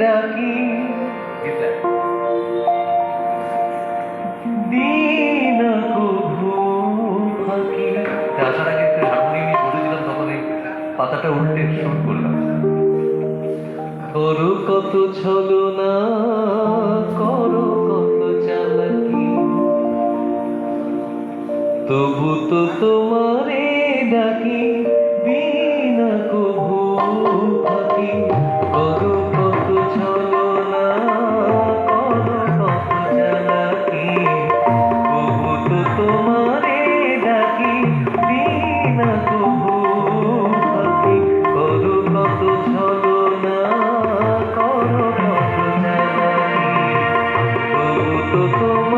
ডাকি দিন কভু ফাঁকি আসার আগে একটু হারমোনিয়াম নিয়ে বসেছিলাম তখন এই পাতাটা উল্টে শুট করলাম। করো কত ছলনা করো কত চালাকি। তবু তো তোমারে ডাকি বিনা কভু তো তোমারে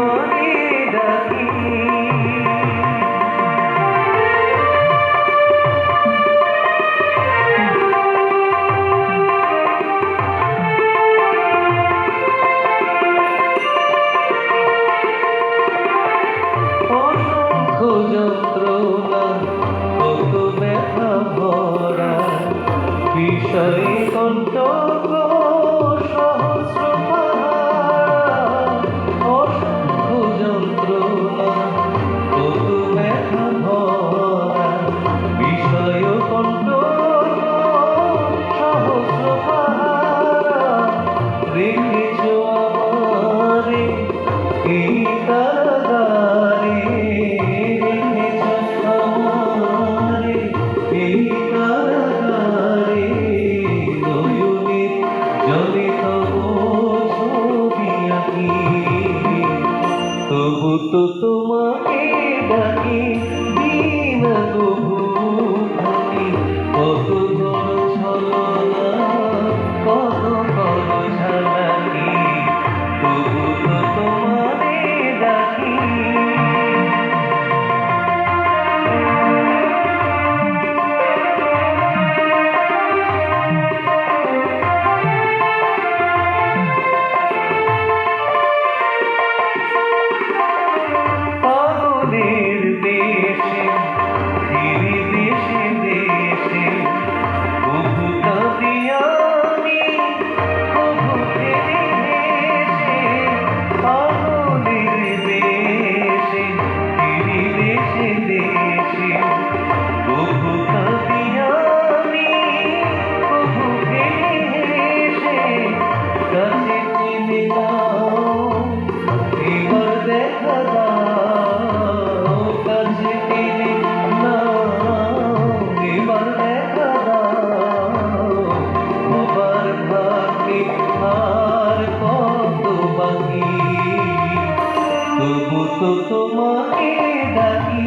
তো তোমাকে ডাকি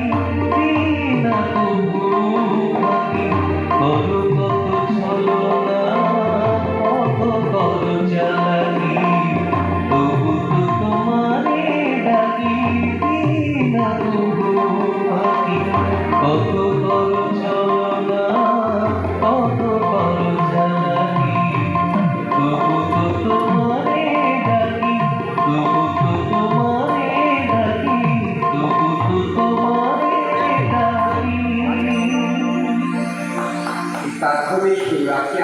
না তবু পাখি কত কত ছলো না কত কত চালাকি। তবু তো তোমারে ডাকি না তবু পাখি কত mezcla que.